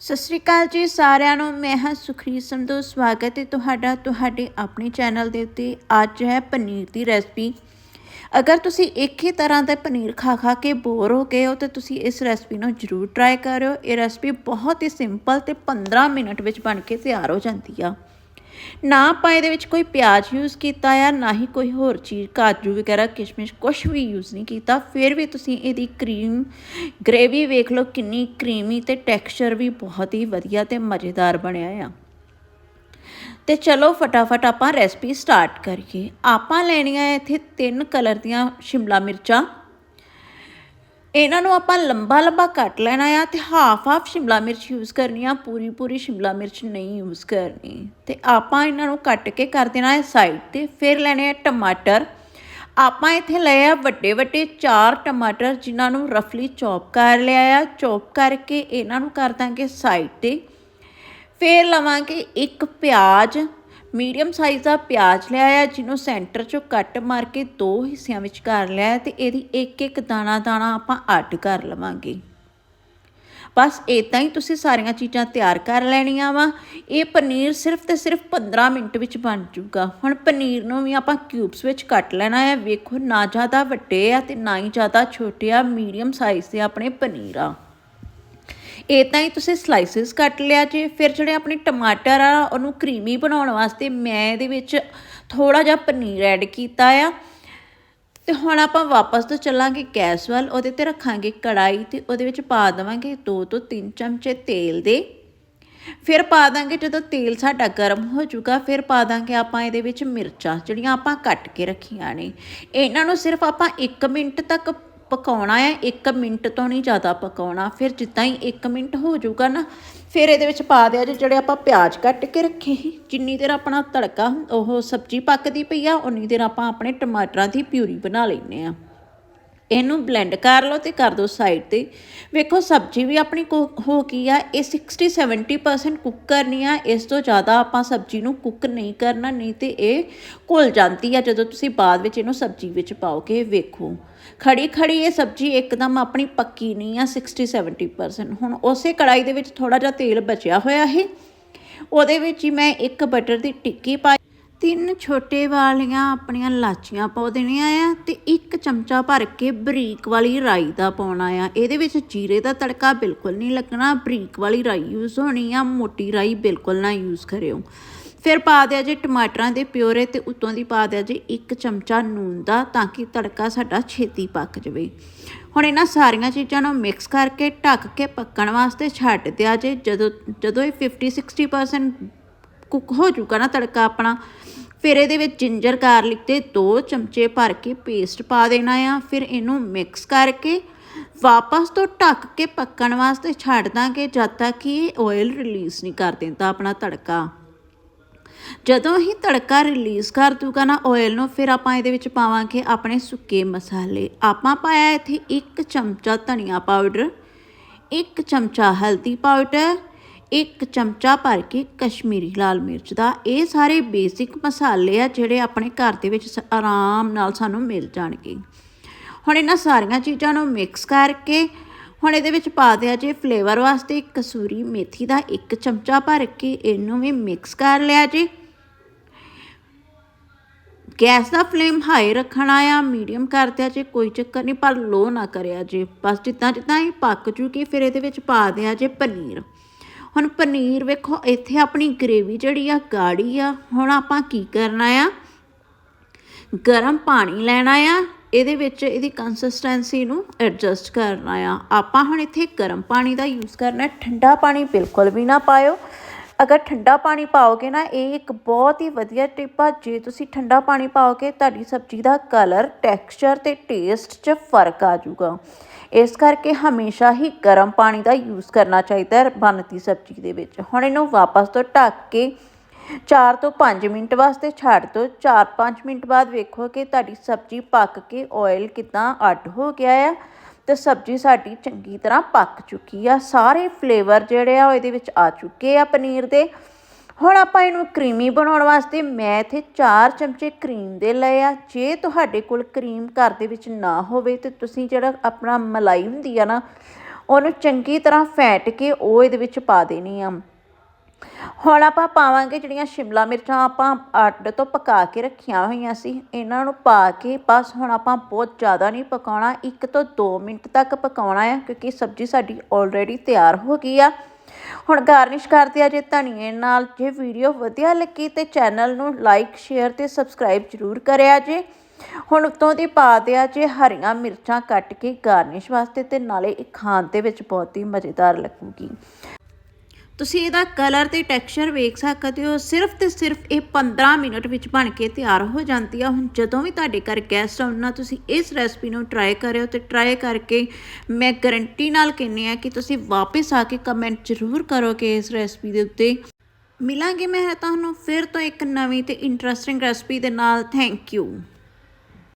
ਸਤਿ ਸ਼੍ਰੀ ਅਕਾਲ ਜੀ ਸਾਰਿਆਂ ਨੂੰ। ਮੈਂ ਹਾਂ ਸੁਖਰੀ ਸੰਧੂ ਸਵਾਗਤ ਹੈ ਤੁਹਾਡਾ ਤੁਹਾਡੇ ਆਪਣੇ ਚੈਨਲ ਦੇ ਉੱਤੇ। ਅੱਜ ਹੈ ਪਨੀਰ ਦੀ ਰੈਸਪੀ। ਅਗਰ ਤੁਸੀਂ ਇੱਕ ਹੀ ਤਰ੍ਹਾਂ ਦਾ ਪਨੀਰ ਖਾ ਖਾ ਕੇ ਬੋਰ ਹੋ ਗਏ ਹੋ, ਤਾਂ ਤੁਸੀਂ ਇਸ ਰੈਸਪੀ ਨੂੰ ਜ਼ਰੂਰ ਟਰਾਈ ਕਰਿਓ। ਇਹ ਰੈਸਪੀ ਬਹੁਤ ਹੀ ਸਿੰਪਲ ਤੇ 15 ਮਿੰਟ ਵਿੱਚ ਬਣ ਕੇ ਤਿਆਰ ਹੋ ਜਾਂਦੀ ਆ। ਨਾ ਆਪਾਂ ਇਹਦੇ ਵਿੱਚ ਕੋਈ ਪਿਆਜ਼ ਯੂਜ਼ ਕੀਤਾ ਆ, ਨਾ ਹੀ ਕੋਈ ਹੋਰ ਚੀਜ਼, ਕਾਜੂ ਵਗੈਰਾ, ਕਿਸ਼ਮਿਸ਼ ਕੁਝ ਵੀ ਯੂਜ਼ ਨਹੀਂ ਕੀਤਾ। ਫਿਰ ਵੀ ਤੁਸੀਂ ਇਹਦੀ ਕਰੀਮ ਗ੍ਰੇਵੀ ਵੇਖ ਲਓ, ਕਿੰਨੀ ਕਰੀਮੀ ਤੇ ਟੈਕਸਚਰ ਵੀ ਬਹੁਤ ਹੀ ਵਧੀਆ ਤੇ ਮਜ਼ੇਦਾਰ ਬਣਿਆ ਆ। ਤੇ ਚਲੋ ਫਟਾਫਟ ਆਪਾਂ ਰੈਸਪੀ ਸਟਾਰਟ ਕਰੀਏ। ਆਪਾਂ ਲੈਣੀਆਂ ਇੱਥੇ ਤਿੰਨ ਕਲਰ ਦੀਆਂ ਸ਼ਿਮਲਾ ਮਿਰਚਾਂ ਇਹਨਾਂ ਨੂੰ ਆਪਾਂ ਲੰਬਾ ਲੰਬਾ ਕੱਟ ਲੈਣਾ ਆ ਤੇ ਹਾਫ ਹਾਫ ਸ਼ਿਮਲਾ ਮਿਰਚ ਯੂਜ਼ ਕਰਨੀ ਆ, ਪੂਰੀ ਪੂਰੀ ਸ਼ਿਮਲਾ ਮਿਰਚ ਨਹੀਂ ਯੂਜ਼ ਕਰਨੀ। ਤੇ ਆਪਾਂ ਇਹਨਾਂ ਨੂੰ ਕੱਟ ਕੇ ਕਰ ਦੇਣਾ ਹੈ ਸਾਈਡ ਤੇ, ਫਿਰ ਲੈਣੇ ਆ ਟਮਾਟਰ। ਆਪਾਂ ਇੱਥੇ ਲਏ ਆ ਵੱਡੇ ਵੱਡੇ ਚਾਰ ਟਮਾਟਰ ਜਿਨ੍ਹਾਂ ਨੂੰ ਰਫਲੀ ਚੌਪ ਕਰ ਲਿਆ ਆ ਚੌਪ ਕਰਕੇ ਇਹਨਾਂ ਨੂੰ ਕਰ ਦਾਂਗੇ ਸਾਈਡ ਤੇ। ਫਿਰ ਲਵਾਂਗੇ ਇੱਕ ਪਿਆਜ਼ ਮੀਡੀਅਮ ਸਾਈਜ਼ ਦਾ ਪਿਆਜ਼ ਲਿਆ ਆ ਜਿਹਨੂੰ ਸੈਂਟਰ ਚੋਂ ਕੱਟ ਮਾਰ ਕੇ ਦੋ ਹਿੱਸਿਆਂ ਵਿੱਚ ਕਰ ਲਿਆ ਤੇ ਇਹਦੀ ਇੱਕ ਇੱਕ ਦਾਣਾ ਦਾਣਾ ਆਪਾਂ ਅੱਡ ਕਰ ਲਵਾਂਗੇ। ਬਸ ਇਦਾਂ ਹੀ ਤੁਸੀਂ ਸਾਰੀਆਂ ਚੀਜ਼ਾਂ ਤਿਆਰ ਕਰ ਲੈਣੀਆਂ ਵਾ। ਇਹ ਪਨੀਰ ਸਿਰਫ ਤੇ ਸਿਰਫ 15 ਮਿੰਟ ਵਿੱਚ ਬਣ ਜੂਗਾ। ਹੁਣ ਪਨੀਰ ਨੂੰ ਵੀ ਆਪਾਂ ਕਿਊਬਸ ਵਿੱਚ ਕੱਟ ਲੈਣਾ ਹੈ। ਵੇਖੋ ਨਾ ਜ਼ਿਆਦਾ ਵੱਡੇ ਆ ਤੇ ਨਾ ਹੀ ਜ਼ਿਆਦਾ ਛੋਟੇ ਆ ਮੀਡੀਅਮ ਸਾਈਜ਼ ਦੇ ਆਪਣੇ ਪਨੀਰ ਆ। ਇਹ ਤਾਂ ਹੀ ਤੁਸੀਂ ਸਲਾਈਸਿਸ ਕੱਟ ਲਿਆ ਜੇ। ਫਿਰ ਜਿਹੜੇ ਆਪਣੇ ਟਮਾਟਰ ਆ, ਉਹਨੂੰ ਕਰੀਮੀ ਬਣਾਉਣ ਵਾਸਤੇ ਮੈਂ ਇਹਦੇ ਵਿੱਚ ਥੋੜਾ ਜਿਹਾ ਪਨੀਰ ਐਡ ਕੀਤਾ ਆ। ਤੇ ਹੁਣ ਆਪਾਂ ਵਾਪਸ ਤੋਂ ਚੱਲਾਂਗੇ ਗੈਸ ਵੱਲ। ਉਹਦੇ ਤੇ ਰੱਖਾਂਗੇ ਕੜਾਈ ਤੇ ਉਹਦੇ ਵਿੱਚ ਪਾ ਦੇਵਾਂਗੇ 2 ਤੋਂ 3 ਚਮਚੇ ਤੇਲ ਦੇ। ਫਿਰ ਪਾ ਦਾਂਗੇ ਜਦੋਂ ਤੇਲ ਸਾਡਾ ਗਰਮ ਹੋ ਜਾਊਗਾ, ਫਿਰ ਪਾ ਦਾਂਗੇ ਆਪਾਂ ਇਹਦੇ ਵਿੱਚ ਮਿਰਚਾਂ, ਜਿਹੜੀਆਂ ਆਪਾਂ ਕੱਟ ਕੇ ਰੱਖੀਆਂ ਨੇ। ਇਹਨਾਂ ਨੂੰ ਸਿਰਫ ਆਪਾਂ 1 ਮਿੰਟ ਤੱਕ ਪਕਾਉਣਾ ਹੈ 1 ਮਿੰਟ ਤੋਂ ਨਹੀਂ ਜ਼ਿਆਦਾ ਪਕਾਉਣਾ। ਫਿਰ ਜਿੱਦਾਂ ਹੀ 1 ਮਿੰਟ ਹੋ ਜਾਊਗਾ ਨਾ, ਫਿਰ ਇਹਦੇ ਵਿੱਚ ਪਾ ਦਿਆ ਜੇ ਜਿਹੜੇ ਆਪਾਂ ਪਿਆਜ਼ ਕੱਟ ਕੇ ਰੱਖੇ ਸੀ, ਜਿੰਨੀ ਦੇਰ ਆਪਣਾ ਤੜਕਾ, ਉਹ ਸਬਜ਼ੀ ਪੱਕਦੀ ਪਈ ਆ, ਉਨੀ ਦੇਰ ਆਪਾਂ ਆਪਣੇ ਟਮਾਟਰਾਂ ਦੀ ਪਿਊਰੀ ਬਣਾ ਲੈਨੇ ਆ। ਇਹਨੂੰ ਬਲੈਂਡ ਕਰ ਲਓ ਤੇ ਕਰ ਦਿਓ ਸਾਈਡ ਤੇ। ਵੇਖੋ, ਸਬਜ਼ੀ ਵੀ ਆਪਣੀ ਕੁੱਕ ਹੋ ਗਈ ਆ, ਇਹ 60 70% ਕੁੱਕ ਕਰਨੀ ਆ, ਇਸ ਤੋਂ ਜ਼ਿਆਦਾ ਆਪਾਂ ਸਬਜ਼ੀ ਨੂੰ ਕੁੱਕ ਨਹੀਂ ਕਰਨਾ, ਨਹੀਂ ਤੇ ਇਹ ਘੁਲ ਜਾਂਦੀ ਆ ਜਦੋਂ ਤੁਸੀਂ ਬਾਅਦ ਵਿੱਚ ਇਹਨੂੰ ਸਬਜ਼ੀ ਵਿੱਚ ਪਾਓਗੇ, ਵੇਖੋ। ਖੜੀ ਖੜੀ ਇਹ ਸਬਜ਼ੀ ਇੱਕਦਮ ਆਪਣੀ ਪੱਕੀ ਨਹੀਂ ਆ 60 70% ਹੁਣ ਉਸੇ ਕੜਾਈ ਦੇ ਵਿੱਚ ਥੋੜਾ ਜਿਹਾ ਤੇਲ ਬਚਿਆ ਹੋਇਆ ਹੈ। ਉਹਦੇ ਵਿੱਚ ਹੀ ਮੈਂ ਇੱਕ ਬਟਰ ਦੀ ਟਿੱਕੀ ਪਾਈ ਤਿੰਨ ਛੋਟੇ ਵਾਲੀਆਂ ਆਪਣੀਆਂ ਲਾਚੀਆਂ ਪਾ ਦੇਣੀਆਂ ਆ ਤੇ ਇੱਕ ਚਮਚਾ ਭਰ ਕੇ ਬਰੀਕ ਵਾਲੀ ਰਾਈ ਦਾ ਪਾਉਣਾ ਆ। ਇਹਦੇ ਵਿੱਚ ਜੀਰੇ ਦਾ ਤੜਕਾ ਬਿਲਕੁਲ ਨਹੀਂ ਲੱਗਣਾ। ਬਰੀਕ ਵਾਲੀ ਰਾਈ ਯੂਜ਼ ਹੋਣੀ ਆ, ਮੋਟੀ ਰਾਈ ਬਿਲਕੁਲ ਨਾ ਯੂਜ਼ ਕਰਿਓ। ਫਿਰ ਪਾ ਦਿਆ ਜੇ ਟਮਾਟਰਾਂ ਦੇ ਪਿਓਰੇ ਤੇ ਉਤੋਂ ਦੀ ਪਾ ਦਿਆ ਜੇ ਇੱਕ ਚਮਚਾ ਨੂਨ ਦਾ ਤਾਂ ਕਿ ਤੜਕਾ ਸਾਡਾ ਛੇਤੀ ਪੱਕ ਜਾਵੇ। ਹੁਣ ਇਹਨਾਂ ਸਾਰੀਆਂ ਚੀਜ਼ਾਂ ਨੂੰ ਮਿਕਸ ਕਰਕੇ ਢੱਕ ਕੇ ਪੱਕਣ ਵਾਸਤੇ ਛੱਡ ਦਿਆ ਜੇ। ਜਦੋਂ ਜਦੋਂ ਇਹ 50 60% ਕੁੱਕ ਹੋ ਜੂਗਾ ਨਾ ਤੜਕਾ ਆਪਣਾ। ਫਿਰ ਇਹਦੇ ਵਿੱਚ ਜਿੰਜਰ ਗਾਰਲਿਕ ਦੇ 2 ਚਮਚੇ ਭਰ ਕੇ ਪੇਸਟ ਪਾ ਦੇਣਾ ਆ। ਫਿਰ ਇਹਨੂੰ ਮਿਕਸ ਕਰਕੇ ਵਾਪਸ ਤੋਂ ਢੱਕ ਕੇ ਪੱਕਣ ਵਾਸਤੇ ਛੱਡ ਦਾਂਗੇ ਜਦ ਤੱਕ ਕਿ ਇਹ ਆਇਲ ਰਿਲੀਜ਼ ਨਹੀਂ ਕਰ ਦਿੰਦਾ ਆਪਣਾ ਤੜਕਾ। ਜਦੋਂ ਹੀ ਤੜਕਾ ਰਿਲੀਜ਼ ਕਰ ਦੂਗਾ ਨਾ ਆਇਲ ਨੂੰ, ਫਿਰ ਆਪਾਂ ਇਹਦੇ ਵਿੱਚ ਪਾਵਾਂਗੇ ਆਪਣੇ ਸੁੱਕੇ ਮਸਾਲੇ। ਆਪਾਂ ਪਾਇਆ ਇੱਥੇ 1 ਚਮਚਾ ਧਨੀਆ ਪਾਊਡਰ 1 ਚਮਚਾ ਹਲਦੀ ਪਾਊਡਰ ਇੱਕ ਚਮਚਾ ਭਰ ਕੇ ਕਸ਼ਮੀਰੀ ਲਾਲ ਮਿਰਚ ਦਾ। ਇਹ ਸਾਰੇ ਬੇਸਿਕ ਮਸਾਲੇ ਆ ਜਿਹੜੇ ਆਪਣੇ ਘਰ ਦੇ ਵਿੱਚ ਆਰਾਮ ਨਾਲ ਸਾਨੂੰ ਮਿਲ ਜਾਣਗੇ। ਹੁਣ ਇਹਨਾਂ ਸਾਰੀਆਂ ਚੀਜ਼ਾਂ ਨੂੰ ਮਿਕਸ ਕਰਕੇ ਹੁਣ ਇਹਦੇ ਵਿੱਚ ਪਾ ਦਿਆ ਜੇ ਫਲੇਵਰ ਵਾਸਤੇ ਕਸੂਰੀ ਮੇਥੀ ਦਾ ਇੱਕ ਚਮਚਾ ਭਰ ਕੇ ਇਹਨੂੰ ਵੀ ਮਿਕਸ ਕਰ ਲਿਆ ਜੇ। ਗੈਸ ਦਾ ਫਲੇਮ ਹਾਈ ਰੱਖਣਾ ਆ ਮੀਡੀਅਮ ਕਰ ਦਿਆ ਜੇ, ਕੋਈ ਚੱਕਰ ਨਹੀਂ, ਪਰ ਲੋ ਨਾ ਕਰਿਆ ਜੇ। ਬਸ ਜਿੱਦਾਂ ਜਿੱਦਾਂ ਇਹ ਪੱਕ ਜੂਗੀ, ਫਿਰ ਇਹਦੇ ਵਿੱਚ ਪਾ ਦਿਆ ਜੇ ਪਨੀਰ। ਹੁਣ ਪਨੀਰ ਵੇਖੋ, ਇੱਥੇ ਆਪਣੀ ਗ੍ਰੇਵੀ ਜਿਹੜੀ ਆ, ਗਾੜੀ ਆ। ਹੁਣ ਆਪਾਂ ਕੀ ਕਰਨਾ ਆ? ਗਰਮ ਪਾਣੀ ਲੈਣਾ ਆ। ਇਹਦੇ ਵਿੱਚ ਇਹਦੀ ਕੰਸਿਸਟੈਂਸੀ ਨੂੰ ਐਡਜਸਟ ਕਰਨਾ ਆ। ਆਪਾਂ ਹੁਣ ਇੱਥੇ ਗਰਮ ਪਾਣੀ ਦਾ ਯੂਜ਼ ਕਰਨਾ ਠੰਡਾ ਪਾਣੀ ਬਿਲਕੁਲ ਵੀ ਨਾ ਪਾਇਓ। ਅਗਰ ਠੰਡਾ ਪਾਣੀ ਪਾਓਗੇ ਨਾ, ਇਹ ਇੱਕ ਬਹੁਤ ਹੀ ਵਧੀਆ ਟਿਪ ਆ। ਜੇ ਤੁਸੀਂ ਠੰਡਾ ਪਾਣੀ ਪਾਓਗੇ, ਤੁਹਾਡੀ ਸਬਜ਼ੀ ਦਾ ਕਲਰ ਟੈਕਸਚਰ ਤੇ ਟੇਸਟ 'ਚ ਫ਼ਰਕ ਆ ਜਾਊਗਾ। ਇਸ ਕਰਕੇ ਹਮੇਸ਼ਾ ਹੀ ਗਰਮ ਪਾਣੀ ਦਾ ਯੂਜ਼ ਕਰਨਾ ਚਾਹੀਦਾ ਹੈ ਬਣਦੀ ਸਬਜ਼ੀ ਦੇ ਵਿੱਚ। ਹੁਣ ਇਹਨੂੰ ਵਾਪਸ ਤੋਂ ਢੱਕ ਕੇ 4 ਤੋਂ 5 ਮਿੰਟ ਵਾਸਤੇ ਛੱਡ ਦਿਓ। 4-5 ਮਿੰਟ ਬਾਅਦ ਵੇਖੋ ਕਿ ਤੁਹਾਡੀ ਸਬਜ਼ੀ ਪੱਕ ਕੇ ਆਇਲ ਕਿਦਾਂ ਅੱਡ ਹੋ ਗਿਆ ਆ। ਤੇ ਸਬਜ਼ੀ ਸਾਡੀ ਚੰਗੀ ਤਰ੍ਹਾਂ ਪੱਕ ਚੁੱਕੀ ਆ। ਸਾਰੇ ਫਲੇਵਰ ਜਿਹੜੇ ਆ ਉਹ ਇਹਦੇ ਵਿੱਚ ਆ ਚੁੱਕੇ ਆ ਪਨੀਰ ਦੇ। ਹੁਣ ਆਪਾਂ ਇਹਨੂੰ ਕਰੀਮੀ ਬਣਾਉਣ ਵਾਸਤੇ ਮੈਂ ਇੱਥੇ 4 ਚਮਚੇ ਕਰੀਮ ਦੇ ਲਏ ਆ। ਜੇ ਤੁਹਾਡੇ ਕੋਲ ਕਰੀਮ ਘਰ ਦੇ ਵਿੱਚ ਨਾ ਹੋਵੇ ਤੇ ਤੁਸੀਂ ਜਿਹੜਾ ਆਪਣਾ ਮਲਾਈ ਹੁੰਦੀ ਆ ਨਾ, ਉਹਨੂੰ ਚੰਗੀ ਤਰ੍ਹਾਂ ਫੈਟ ਕੇ ਉਹ ਇਹਦੇ ਵਿੱਚ ਪਾ ਦੇਣੀ ਆ। ਹੁਣ ਆਪਾਂ ਪਾਵਾਂਗੇ ਜਿਹੜੀਆਂ ਸ਼ਿਮਲਾ ਮਿਰਚਾਂ ਆਪਾਂ ਅੱਡ ਤੋਂ ਪਕਾ ਕੇ ਰੱਖੀਆਂ ਹੋਈਆਂ ਸੀ, ਇਹਨਾਂ ਨੂੰ ਪਾ ਕੇ ਬਸ ਹੁਣ ਆਪਾਂ ਬਹੁਤ ਜ਼ਿਆਦਾ ਨਹੀਂ ਪਕਾਉਣਾ, ਇੱਕ ਤੋਂ 2 ਮਿੰਟ ਤੱਕ ਪਕਾਉਣਾ ਆ, ਕਿਉਂਕਿ ਸਬਜ਼ੀ ਸਾਡੀ ਆਲਰੇਡੀ ਤਿਆਰ ਹੋ ਗਈ ਆ। ਹੁਣ ਗਾਰਨਿਸ਼ ਕਰਦੇ ਆ ਜੇ ਧਨੀਏ ਨਾਲ, ਜੇ ਵੀਡੀਓ ਵਧੀਆ ਲੱਗੀ ਤੇ ਚੈਨਲ ਨੂੰ ਲਾਈਕ ਸ਼ੇਅਰ ਤੇ ਸਬਸਕ੍ਰਾਈਬ ਜ਼ਰੂਰ ਕਰਿਆ ਜੇ। ਹੁਣ ਉੱਤੋਂ ਦੀ ਪਾ ਦਿਆ ਜੇ ਹਰੀਆਂ ਮਿਰਚਾਂ ਕੱਟ ਕੇ ਗਾਰਨਿਸ਼ ਵਾਸਤੇ ਤੇ ਨਾਲੇ ਇਹ ਖਾਣ ਦੇ ਵਿੱਚ ਬਹੁਤ ਹੀ ਮਜ਼ੇਦਾਰ ਲੱਗੂਗੀ। ਤੁਸੀਂ ਇਹਦਾ ਕਲਰ ਤੇ ਟੈਕਸਚਰ ਵੇਖ ਸਕਦੇ ਹੋ। ਸਿਰਫ ਤੇ ਸਿਰਫ ਇਹ 15 ਮਿੰਟ ਵਿੱਚ ਬਣ ਕੇ ਤਿਆਰ ਹੋ ਜਾਂਦੀ ਆ। ਹੁਣ ਜਦੋਂ ਵੀ ਤੁਹਾਡੇ ਘਰ ਗੈਸਟ ਆਉਣਾ ਤੁਸੀਂ ਇਸ ਰੈਸਪੀ ਨੂੰ ਟਰਾਈ ਕਰਿਓ ਤੇ ਟਰਾਈ ਕਰਕੇ ਮੈਂ ਗਰੰਟੀ ਨਾਲ ਕਹਿੰਨੀ ਆ ਕਿ ਤੁਸੀਂ ਵਾਪਸ ਆ ਕੇ ਕਮੈਂਟ ਜ਼ਰੂਰ ਕਰੋਗੇ ਇਸ ਰੈਸਪੀ ਦੇ ਉੱਤੇ। ਮਿਲਾਂਗੇ ਮੈਂ ਤੁਹਾਨੂੰ ਫਿਰ ਤੋਂ ਇੱਕ ਨਵੀਂ ਤੇ ਇੰਟਰਸਟਿੰਗ ਰੈਸਪੀ ਦੇ ਨਾਲ। Thank you